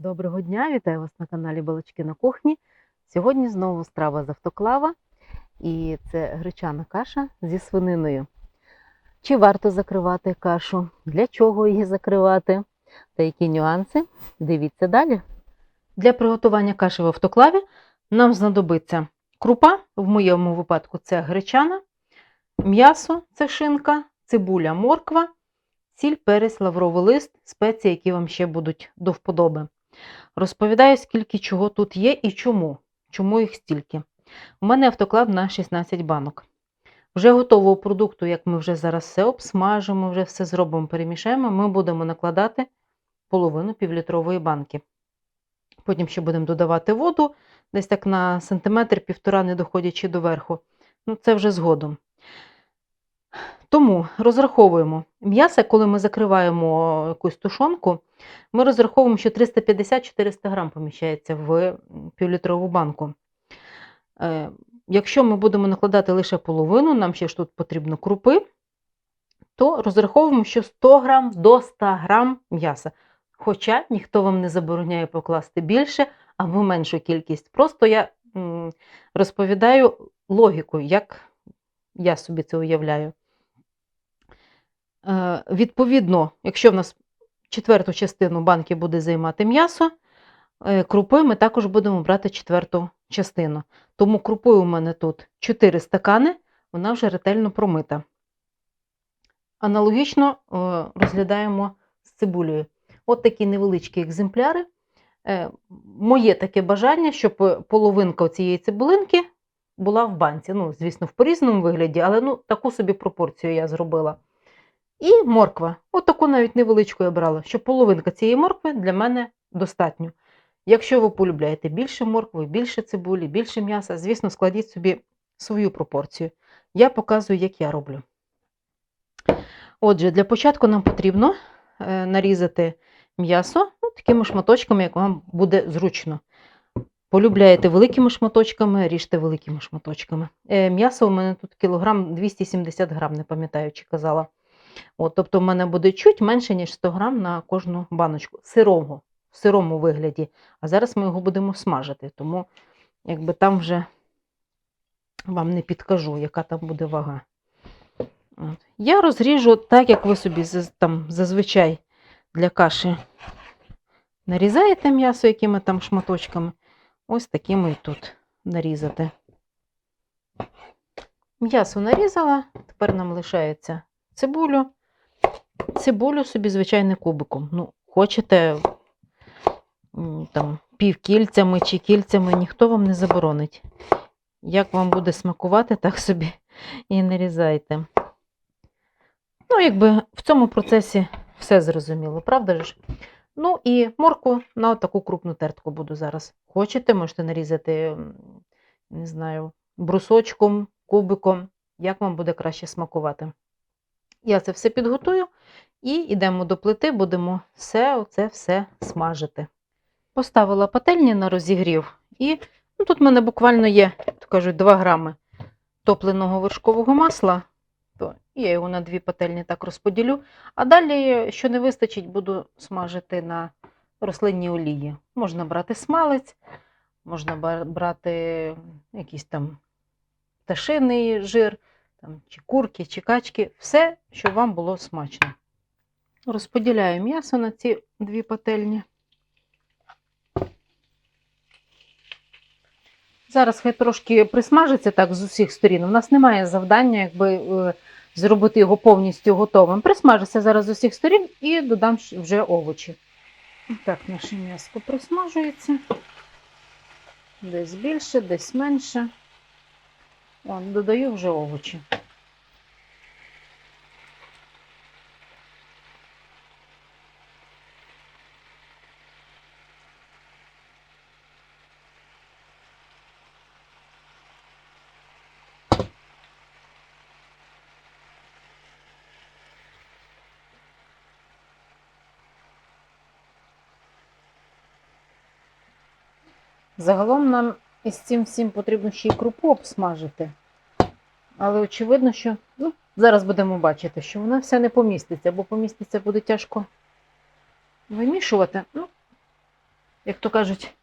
Доброго дня, вітаю вас на каналі Балачки на кухні. Сьогодні знову страва з автоклава, і це гречана каша зі свининою. Чи варто закривати кашу? Для чого її закривати? Та які нюанси? Дивіться далі. Для приготування каші в автоклаві нам знадобиться крупа, в моєму випадку це гречана, м'ясо це шинка, цибуля, морква, сіль, перець, лавровий лист, спеції, які вам ще будуть до вподоби. Розповідаю, скільки чого тут є і чому. Чому їх стільки. У мене автоклав на 16 банок. Вже готового продукту, як ми вже зараз все обсмажимо, вже все зробимо, перемішаємо, ми будемо накладати половину півлітрової банки. Потім ще будемо додавати воду, десь так на сантиметр, півтора, не доходячи до верху. Ну, це вже згодом. Тому розраховуємо м'ясо, коли ми закриваємо якусь тушонку, ми розраховуємо, що 350-400 грам поміщається в півлітрову банку. Е, Якщо ми будемо накладати лише половину, нам ще ж тут потрібно крупи, то розраховуємо, що 100 грам до 100 грам м'яса. Хоча ніхто вам не забороняє покласти більше або меншу кількість. Просто я розповідаю логіку, як я собі це уявляю. Е, Відповідно, якщо в нас четверту частину банки буде займати м'ясо, е, крупи ми також будемо брати четверту частину. Тому крупи у мене тут 4 стакани, вона вже ретельно промита. Аналогічно е, розглядаємо з цибулею. От такі невеличкі екземпляри. Моє таке бажання, щоб половинка цієї цибулинки була в банці. Ну, звісно, в порізному вигляді, але ну, таку собі пропорцію я зробила. І морква. От таку навіть невеличку я брала, щоб половинка цієї моркви для мене достатньо. Якщо ви полюбляєте більше моркви, більше цибулі, більше м'яса, звісно, складіть собі свою пропорцію. Я показую, як я роблю. Отже, для початку нам потрібно е, нарізати м'ясо ну, такими шматочками, як вам буде зручно. Полюбляєте великими шматочками, ріжте великими шматочками. Е, м'ясо у мене тут кілограм 270 грам, не пам'ятаю, чи казала. От, тобто в мене буде чуть менше, ніж 100 грам на кожну баночку. Сирого, в сирому вигляді. А зараз ми його будемо смажити, тому якби там вже вам не підкажу, яка там буде вага. От. Я розріжу так, як ви собі там, зазвичай для каші нарізаєте м'ясо якими там шматочками. Ось такими і тут нарізати. М'ясо нарізала, тепер нам лишається цибулю. Цибулю собі, звичайно, кубиком. Ну, хочете там, півкільцями чи кільцями, ніхто вам не заборонить. Як вам буде смакувати, так собі і нарізайте. Ну, якби в цьому процесі все зрозуміло, правда ж? Ну і морку на таку крупну тертку буду зараз. Хочете, можете нарізати, не знаю, брусочком, кубиком, як вам буде краще смакувати. Я це все підготую і йдемо до плити, будемо все оце все смажити. Поставила пательні на розігрів, і ну, тут в мене буквально є, то кажуть, 2 грами топленого вершкового масла. То я його на дві пательні так розподілю. А далі, що не вистачить, буду смажити на рослинній олії. Можна брати смалець, можна брати якийсь там пташиний жир, там, чи курки, чи качки, все, щоб вам було смачно. Розподіляю м'ясо на ці дві пательні. Зараз хай трошки присмажиться так з усіх сторін. У нас немає завдання, якби е, зробити його повністю готовим. Присмажиться зараз з усіх сторін і додам вже овочі. Так, наше м'ясо присмажується. Десь більше, десь менше. О, додаю вже овочі. Загалом нам із цим всім потрібно ще й крупу обсмажити. Але очевидно, що ну, зараз будемо бачити, що вона вся не поміститься, бо поміститься буде тяжко вимішувати. Ну, як то кажуть,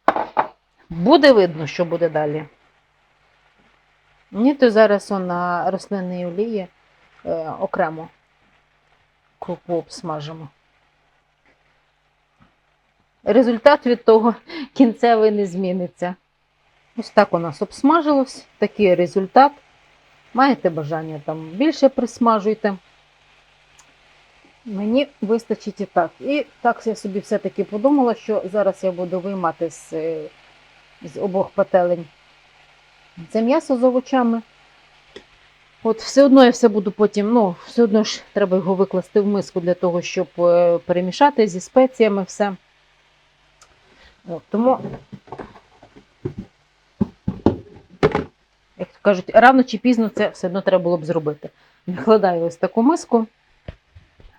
буде видно, що буде далі. Ні, то зараз на рослинній олії е, окремо крупу обсмажимо. Результат від того кінцевий не зміниться. Ось так у нас обсмажилось, такий результат. Маєте бажання там більше присмажуйте. Мені вистачить і так. І так я собі все-таки подумала, що зараз я буду виймати з, е, з обох пательень це м'ясо з овочами. От все одно я все буду потім, ну, все одно ж треба його викласти в миску для того, щоб е, перемішати зі спеціями все. От, тому, як то кажуть, рано чи пізно це все одно треба було б зробити. Викладаю ось таку миску.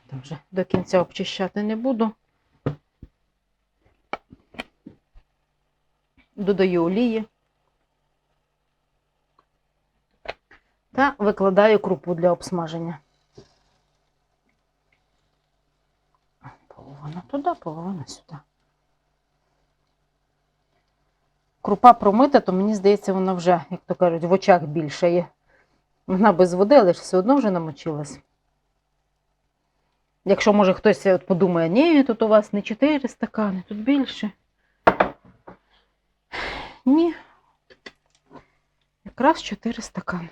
Там вже до кінця обчищати не буду. Додаю олії. Та викладаю крупу для обсмаження. Половина туди, половина сюди. Крупа промита, то мені здається, вона вже, як то кажуть, в очах більше є. Вона без води, але ж все одно вже намочилась. Якщо, може, хтось от подумає, ні, тут у вас не 4 стакани, тут більше. Ні. Якраз 4 стакани.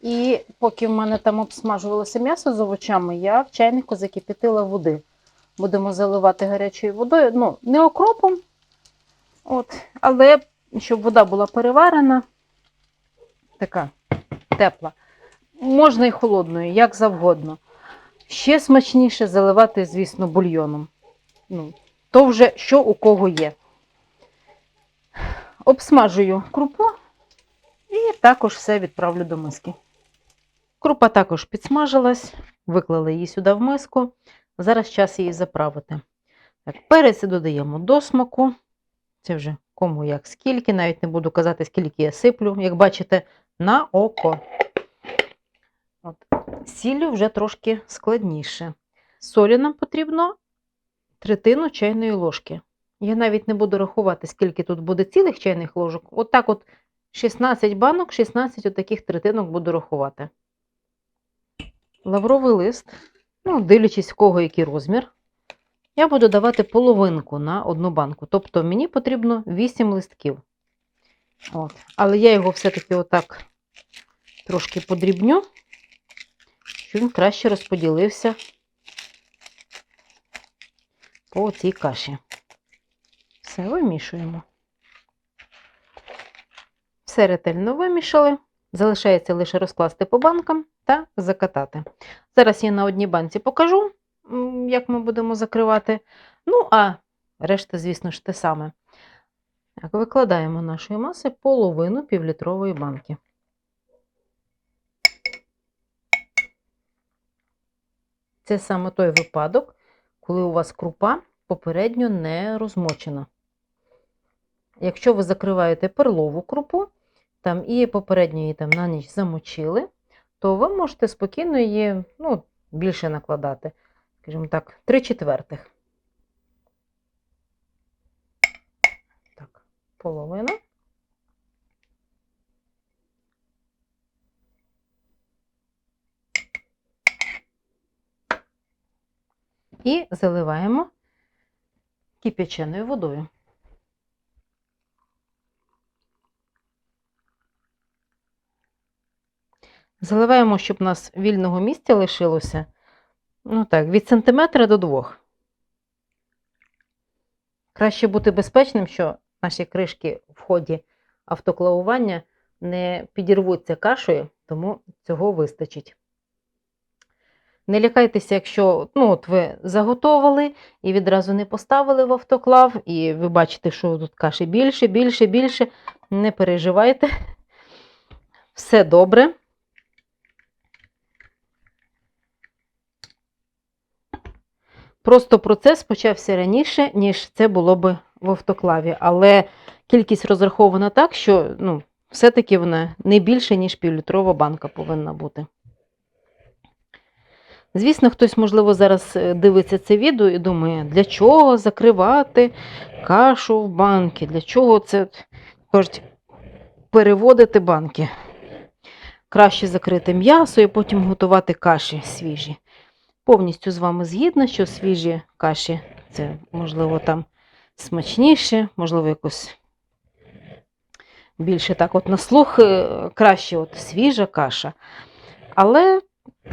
І поки в мене там обсмажувалося м'ясо з овочами, я в чайнику закипятила води. Будемо заливати гарячою водою. Ну, не окропом, от, але щоб вода була переварена, така тепла. Можна і холодною, як завгодно. Ще смачніше заливати, звісно, бульйоном. Ну, то вже що у кого є. Обсмажую крупу і також все відправлю до миски. Крупа також підсмажилась, виклали її сюди в миску. Зараз час її заправити. Так, перець додаємо до смаку. Це вже кому як скільки, навіть не буду казати, скільки я сиплю, як бачите, на око. От. Сіллю вже трошки складніше. Солі нам потрібно третину чайної ложки. Я навіть не буду рахувати, скільки тут буде цілих чайних ложок. Отак от 16 банок, 16 отаких третинок буду рахувати. Лавровий лист, ну, дивлячись, в кого який розмір, я буду давати половинку на одну банку. Тобто мені потрібно 8 листків. От. Але я його все-таки отак трошки подрібню, щоб він краще розподілився по цій каші. Все, вимішуємо. Все ретельно вимішали. Залишається лише розкласти по банкам та закатати. Зараз я на одній банці покажу, як ми будемо закривати. Ну, а решта, звісно ж, те саме. Так, викладаємо нашої маси половину півлітрової банки. Це саме той випадок, коли у вас крупа попередньо не розмочена. Якщо ви закриваєте перлову крупу, там і попередньо її там на ніч замочили, то ви можете спокійно її ну, більше накладати, скажімо так, 3 четвертих. Так, половина. І заливаємо кип'яченою водою. Заливаємо, щоб у нас вільного місця лишилося. Ну так, від сантиметра до двох. Краще бути безпечним, що наші кришки в ході автоклавування не підірвуться кашею, тому цього вистачить. Не лякайтеся, якщо ну, от ви заготовили і відразу не поставили в автоклав, і ви бачите, що тут каші більше, більше, більше. Не переживайте. Все добре. Просто процес почався раніше, ніж це було би в автоклаві. Але кількість розрахована так, що ну, все-таки вона не більше, ніж півлітрова банка повинна бути. Звісно, хтось, можливо, зараз е, дивиться це відео і думає, для чого закривати кашу в банки, для чого це кажуть, переводити банки. Краще закрити м'ясо і потім готувати каші свіжі. Повністю з вами згідна, що свіжі каші це, можливо, там смачніше, можливо, якось більше так от на слух е, краще от свіжа каша. Але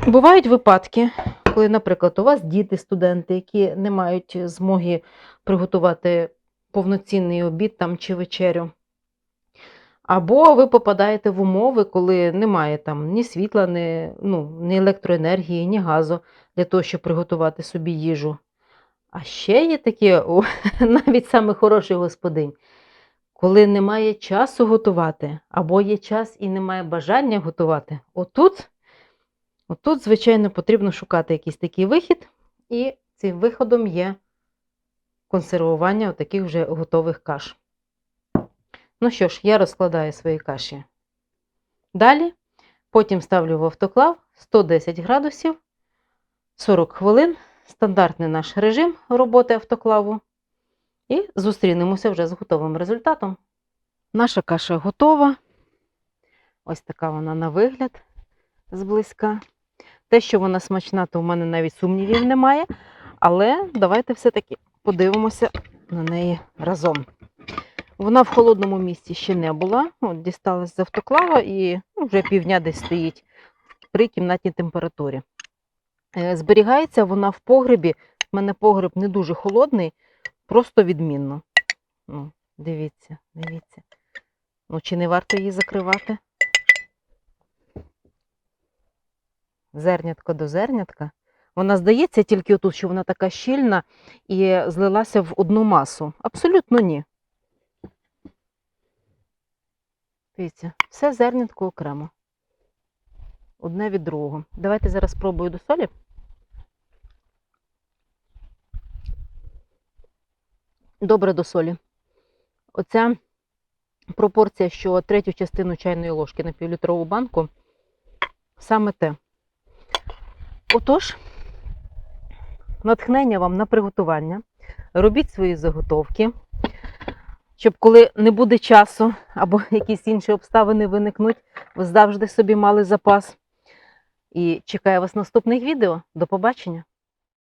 бувають випадки, коли, наприклад, у вас діти, студенти, які не мають змоги приготувати повноцінний обід там чи вечерю. Або ви попадаєте в умови, коли немає там ні світла, ні, ну, ні електроенергії, ні газу для того, щоб приготувати собі їжу. А ще є такі, о, навіть саме хороший господинь, коли немає часу готувати, або є час і немає бажання готувати. Отут, отут, звичайно, потрібно шукати якийсь такий вихід, і цим виходом є консервування таких вже готових каш. Ну що ж, я розкладаю свої каші. Далі, потім ставлю в автоклав 110 градусів, 40 хвилин, стандартний наш режим роботи автоклаву. І зустрінемося вже з готовим результатом. Наша каша готова. Ось така вона на вигляд зблизька. Те, що вона смачна, то в мене навіть сумнівів немає. Але давайте все-таки подивимося на неї разом. Вона в холодному місці ще не була. От, дісталась з автоклава і ну, вже півдня десь стоїть при кімнатній температурі. Е, Зберігається вона в погребі. У мене погреб не дуже холодний, просто відмінно. Ну, дивіться, дивіться. Ну, чи не варто її закривати? Зернятко до зернятка. Вона здається тільки отут, що вона така щільна і злилася в одну масу. Абсолютно ні. Дивіться, все зернятко окремо. Одне від другого. Давайте зараз спробую до солі. Добре до солі. Оця пропорція, що третю частину чайної ложки на півлітрову банку, саме те. Отож, натхнення вам на приготування. Робіть свої заготовки, щоб коли не буде часу або якісь інші обставини виникнуть, ви завжди собі мали запас. І чекаю вас наступних відео. До побачення!